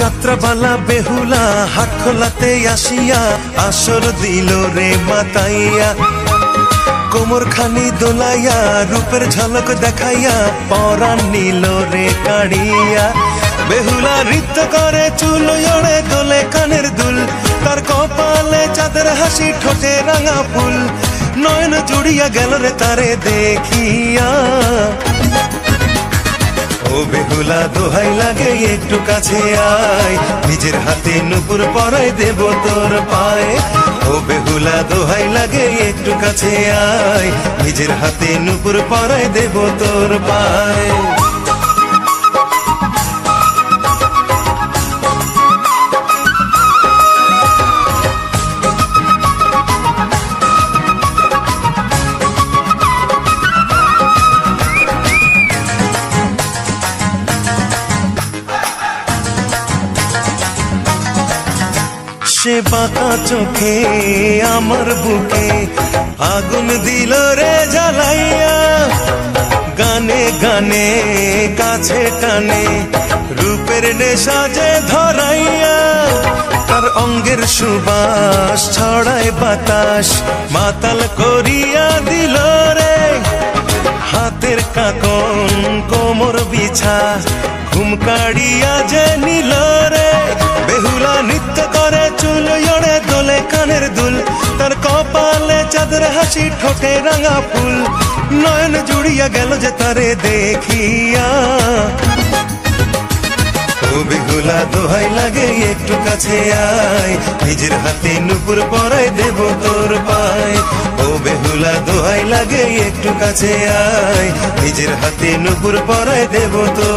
যাত্রাবালা বেহুলা হাট খোলাতে আসিয়া আসর দিল রে মাতাইয়া। কোমর খানি দোলাইয়া, রূপের ঝলক দেখাইয়া, পরাণ নিল রে কাড়িয়া। বেহুলা নৃত্য করে চুল ওড়ে দোলে কানের দুল, তার কপালে চাঁদের হাসি ঠোঁটে রাঙা ফুল। নয়ন জুড়িয়া গেল রে তারে দেখিয়া। ও দোহাই লাগে, একটু কাছে আয়। নিজের হাতে নুপুর পরাই দেব তোর পায়ে। ও বেহুলা, দোহাই লাগে, একটু কাছে আয়। নিজের হাতে নুপুর পরাই দেব তোর পায়ে। সে বাঁকা চোখে, আমার বুকে। আগুন দিল রে জ্বালাইয়া, গানে গানে, কাছে টানে। রূপের নেশা যে ধরাইয়া, তার অঙ্গের সুবাস ছড়ায় বাতাস। মাতাল করিয়া দিল রে, হাতের কাকন, কোমর বিছা। ঘুম কাড়িয়া যে নিল রে, বেহুলা চুল জড়ে দোলে, কানের দুল। তার কপালে হাসি ঠোঁটে রাঙা ফুল। নয়ন জুড়িয়া গেল যে তারে দেখিয়া। ও বেহুলা দোহাই লাগে, একটু কাছে আয়। নিজের হাতে নুপুর পরাই দেব তোর পায়। ও বেহুলা দোহাই লাগে, একটু কাছে আয়। নিজের হাতে নুপুর পরাই দেব তোর